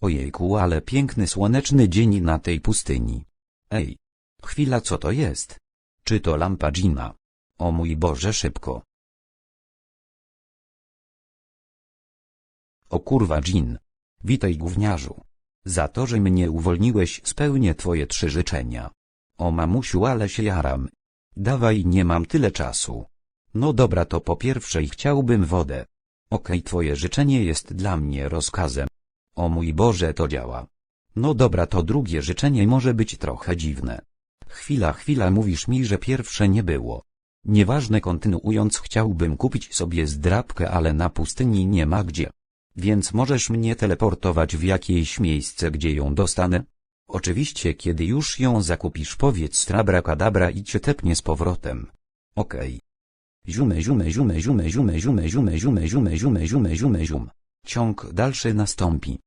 Ojejku, ale piękny słoneczny dzień na tej pustyni. Ej! Chwila, co to jest? Czy to lampa Gina? O mój Boże, szybko. O kurwa Jean. Witaj gówniarzu. Za to, że mnie uwolniłeś spełnię twoje trzy życzenia. O mamusiu, ale się jaram. Dawaj, nie mam tyle czasu. No dobra, to po pierwsze chciałbym wodę. Okej, twoje życzenie jest dla mnie rozkazem. O mój Boże, to działa. No dobra, to drugie życzenie może być trochę dziwne. Chwila, chwila, mówisz mi, że pierwsze nie było. Nieważne, kontynuując, chciałbym kupić sobie zdrabkę, ale na pustyni nie ma gdzie. Więc możesz mnie teleportować w jakieś miejsce, gdzie ją dostanę? Oczywiście, kiedy już ją zakupisz, powiedz strabrakadabra i cię tepnie z powrotem. Okej. Ziume, ziume, ziume, ziume, ziume, ziume, ziume, ziume, ziume, ziume, ziume, ziume, zium. Ciąg dalszy nastąpi.